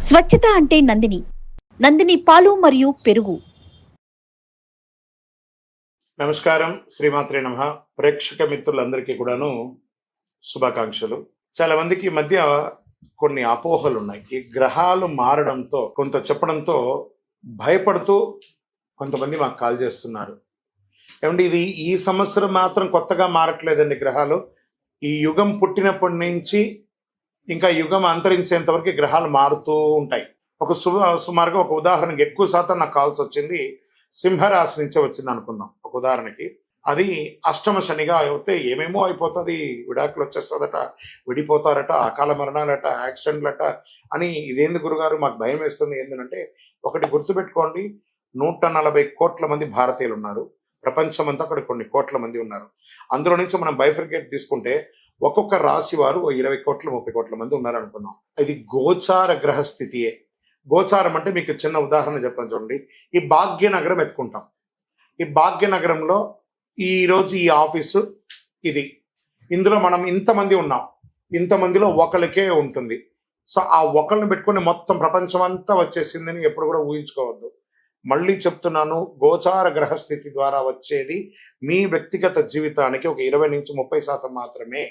స్వచ్ఛత అంటే నందిని. నందిని పాలు మరియు పెరుగు. నమస్కారం శ్రీమాత్రే నమ. ప్రేక్షక మిత్రులందరికీ కూడాను శుభాకాంక్షలు. చాలా మందికి ఈ మధ్య కొన్ని అపోహలు ఉన్నాయి. ఈ గ్రహాలు మారడంతో కొంత చెప్పడంతో భయపడుతూ కొంతమంది మాకు కాల్ చేస్తున్నారు. ఏమంటే ఇది ఈ సంవత్సరం మాత్రం కొత్తగా మారట్లేదండి గ్రహాలు? ఈ యుగం పుట్టినప్పటి నుంచి ఇంకా యుగం అంతరించేంత వరకు గ్రహాలు మారుతూ ఉంటాయి. ఒక సు సుమారుగా ఒక ఉదాహరణకి ఎక్కువ శాతం నాకు కాల్స్ వచ్చింది సింహరాశి నుంచే వచ్చింది అనుకుందాం. ఒక ఉదాహరణకి. అది అష్టమ శనిగా అయితే ఏమేమో అయిపోతుంది విడాకులు వచ్చేస్తుందట విడిపోతారట అకాల మరణాలట యాక్సిడెంట్లట అని ఇదేంది గురుగారు? మాకు భయం వేస్తుంది. ఏంటంటే ఒకటి గుర్తుపెట్టుకోండి నూట నలభై కోట్ల మంది భారతీయులు ఉన్నారు. ప్రపంచమంతా అక్కడ కొన్ని కోట్ల మంది ఉన్నారు. అందులో నుంచి మనం బైఫర్గేట్ తీసుకుంటే ఒక్కొక్క రాశి వారు ఓ ఇరవై కోట్ల ముప్పై కోట్ల మంది ఉన్నారనుకున్నాం. ఇది గోచార గ్రహ స్థితియే గోచారం అంటే మీకు చిన్న ఉదాహరణ చెప్పాను చూడండి. ఈ భాగ్యనగరం ఎత్తుకుంటాం. ఈ భాగ్యనగరంలో ఈరోజు ఈ ఆఫీసు ఇది. ఇందులో మనం ఇంతమంది ఉన్నాం. ఇంతమందిలో ఒకరికే ఉంటుంది. సో ఆ ఒకరిని పెట్టుకుని మొత్తం ప్రపంచం అంతా వచ్చేసిందని ఎప్పుడు కూడా ఊహించుకోవద్దు. మళ్ళీ చెప్తున్నాను గోచార గ్రహ స్థితి ద్వారా వచ్చేది మీ వ్యక్తిగత జీవితానికి ఒక ఇరవై నుంచి ముప్పై శాతం మాత్రమే.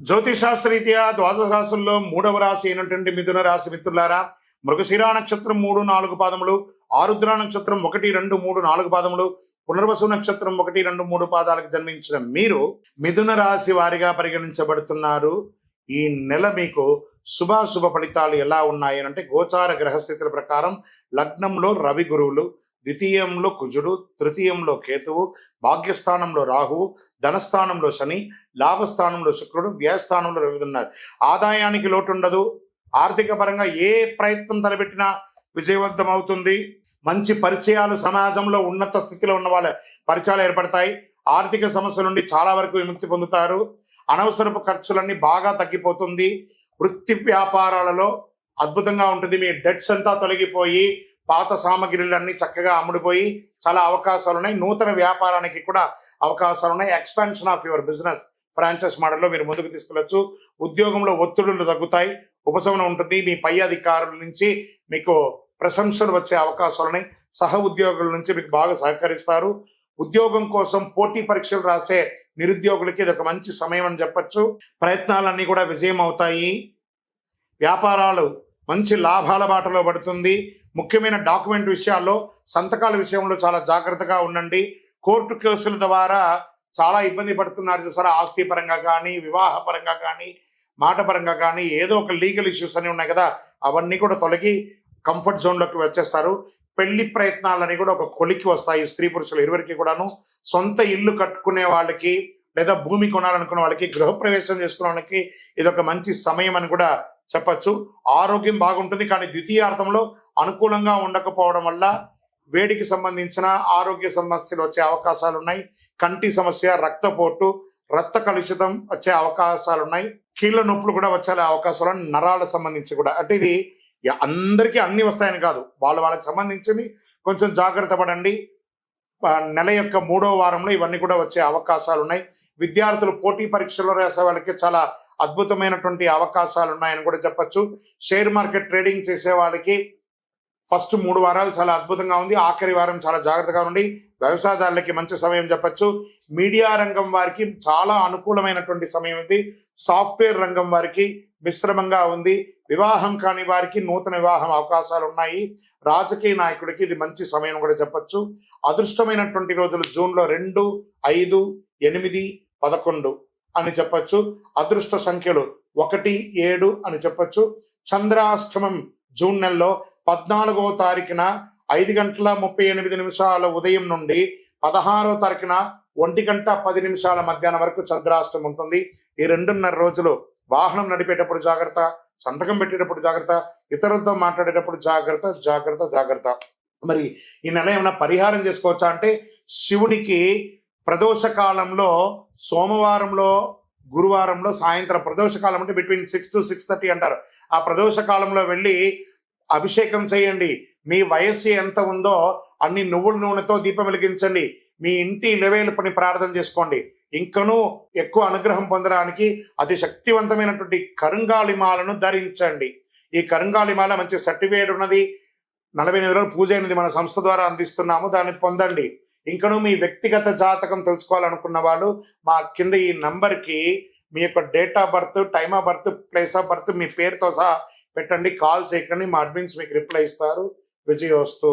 జ్యోతిషాస్త్రరీత్యా ద్వాదశ మూడవ రాశి అయినటువంటి మిథున రాశి మిత్రులారా మృగశిరా నక్షత్రం మూడు నాలుగు పాదములు ఆరుద్ర నక్షత్రం ఒకటి రెండు మూడు నాలుగు పాదములు పునర్వసు నక్షత్రం ఒకటి రెండు మూడు పాదాలకు జన్మించిన మీరు మిథున రాశి వారిగా పరిగణించబడుతున్నారు. ఈ నెల మీకు శుభాశుభ ఫలితాలు ఎలా ఉన్నాయి అంటే గోచార గ్రహస్థితుల ప్రకారం లగ్నంలో రవి గురువులు ద్వితీయంలో కుజుడు తృతీయంలో కేతువు భాగ్యస్థానంలో రాహువు ధనస్థానంలో శని లాభస్థానంలో శుక్రుడు వ్యయస్థానంలో రవి ఉన్నారు. ఆదాయానికి లోటు ఉండదు ఆర్థిక పరంగా ఏ ప్రయత్నం తలబెట్టినా విజయవంతం అవుతుంది. మంచి పరిచయాలు సమాజంలో ఉన్నత స్థితిలో ఉన్న వాళ్ళ పరిచయాలు ఏర్పడతాయి. ఆర్థిక సమస్యల నుండి చాలా వరకు విముక్తి పొందుతారు. అనవసరపు ఖర్చులన్నీ బాగా తగ్గిపోతుంది. వృత్తి వ్యాపారాలలో అద్భుతంగా ఉంటుంది. మీ డెట్స్ అంతా తొలగిపోయి పాత సామగ్రిలన్నీ చక్కగా అమ్ముడిపోయి చాలా అవకాశాలు ఉన్నాయి నూతన వ్యాపారానికి కూడా అవకాశాలు ఉన్నాయి expansion of your business franchise మోడల్లో మీరు ముందుకు తీసుకెళ్ళొచ్చు ఉద్యోగంలో ఒత్తిడులు తగ్గుతాయి. ఉపశమనం ఉంటుంది. మీ పై అధికారుల నుంచి మీకు ప్రశంసలు వచ్చే అవకాశాలు ఉన్నాయి సహ ఉద్యోగుల నుంచి మీకు బాగా సహకరిస్తారు. ఉద్యోగం కోసం పోటీ పరీక్షలు రాసే నిరుద్యోగులకి ఇది ఒక మంచి సమయం అని చెప్పచ్చు. ప్రయత్నాలన్నీ కూడా విజయం అవుతాయి. వ్యాపారాలు మంచి లాభాల బాటలో పడుతుంది. ముఖ్యమైన డాక్యుమెంట్ విషయాల్లో సంతకాల విషయంలో చాలా జాగ్రత్తగా ఉండండి. కోర్టు కేసుల ద్వారా చాలా ఇబ్బంది పడుతున్నారు చూసారా ఆస్తి పరంగా కానీ వివాహ పరంగా కానీ మాట పరంగా కానీ ఏదో ఒక లీగల్ ఇష్యూస్ అని ఉన్నాయి కదా అవన్నీ కూడా తొలగి కంఫర్ట్ జోన్లోకి వచ్చేస్తారు. పెళ్ళి ప్రయత్నాలని కూడా ఒక కొలికి వస్తాయి స్త్రీ పురుషులు ఇరువురికి కూడాను. సొంత ఇల్లు కట్టుకునే వాళ్ళకి లేదా భూమి కొనాలనుకునే వాళ్ళకి గృహప్రవేశం చేసుకునే వాళ్ళకి ఇది ఒక మంచి సమయం అని కూడా చెప్పచ్చు. ఆరోగ్యం బాగుంటుంది కానీ ద్వితీయార్థంలో అనుకూలంగా ఉండకపోవడం వల్ల వేడికి సంబంధించిన ఆరోగ్య సమస్యలు వచ్చే అవకాశాలు ఉన్నాయి కంటి సమస్య రక్తపోటు రక్త కలుషితం వచ్చే అవకాశాలు ఉన్నాయి కీళ్ళ నొప్పులు కూడా వచ్చే అవకాశాలు నరాలకు సంబంధించి కూడా. అంటే ఇది అందరికీ అన్ని వస్తాయని కాదు. వాళ్ళ వాళ్ళకి సంబంధించింది కొంచెం జాగ్రత్త పడండి. నెల యొక్క మూడో వారంలో ఇవన్నీ కూడా వచ్చే అవకాశాలు ఉన్నాయి విద్యార్థులు పోటీ పరీక్షల్లో రాసే వాళ్ళకి చాలా అద్భుతమైనటువంటి అవకాశాలు ఉన్నాయని కూడా చెప్పొచ్చు. షేర్ మార్కెట్ ట్రేడింగ్ చేసే వాళ్ళకి ఫస్ట్ మూడు వారాలు చాలా అద్భుతంగా ఉంది. ఆఖరి వారం చాలా జాగ్రత్తగా ఉండి వ్యవసాయదారులకి మంచి సమయం చెప్పచ్చు. మీడియా రంగం వారికి చాలా అనుకూలమైనటువంటి సమయం ఇది. సాఫ్ట్వేర్ రంగం వారికి మిశ్రమంగా ఉంది. వివాహం కాని వారికి నూతన వివాహం అవకాశాలు ఉన్నాయి రాజకీయ నాయకుడికి ఇది మంచి సమయం కూడా చెప్పొచ్చు. అదృష్టమైనటువంటి రోజులు జూన్లో రెండు ఐదు ఎనిమిది పదకొండు. అని చెప్పచ్చు. అదృష్ట సంఖ్యలు ఒకటి ఏడు అని చెప్పచ్చు. చంద్రాష్టమం జూన్ నెలలో పద్నాలుగవ తారీఖున ఐదు గంటల ముప్పై ఎనిమిది నిమిషాల ఉదయం నుండి పదహారో తారీఖున ఒంటి గంట పది నిమిషాల మధ్యాహ్నం వరకు చంద్రాష్టమం ఉంటుంది. ఈ రెండున్నర రోజులు వాహనం నడిపేటప్పుడు జాగ్రత్త సంతకం పెట్టేటప్పుడు జాగ్రత్త ఇతరులతో మాట్లాడేటప్పుడు జాగ్రత్త జాగ్రత్త జాగ్రత్త. మరి ఈ నెల ఏమైనా పరిహారం చేసుకోవచ్చా అంటే శివుడికి ప్రదోష కాలంలో సోమవారంలో గురువారంలో సాయంత్రం ప్రదోష కాలం అంటే between six to six thirty అంటారు. ఆ ప్రదోష కాలంలో వెళ్ళి అభిషేకం చేయండి. మీ వయస్సు ఎంత ఉందో అన్ని నువ్వుల నూనెతో దీపం వెలిగించండి. మీ ఇంటి లెవేలుపని ప్రార్థన చేసుకోండి. ఇంకనూ ఎక్కువ అనుగ్రహం పొందడానికి అతి శక్తివంతమైనటువంటి కరుంగాళిమాలను ధరించండి. ఈ కరుంగాలిమాల మంచి సర్టిఫికేట్ ఉన్నది. నలభై ఎనిమిది రోజులు పూజ అయినది మన సంస్థ ద్వారా అందిస్తున్నాము. దాన్ని పొందండి. ఇంకనూ మీ వ్యక్తిగత జాతకం తెలుసుకోవాలనుకున్న వాళ్ళు మా కింద ఈ నంబర్కి మీ యొక్క date of birth time of birth place of birth మీ పేరుతో సహా పెట్టండి. కాల్ చేయకండి మా అడ్మిన్స్ మీకు రిప్లై ఇస్తారు. విజయోస్తు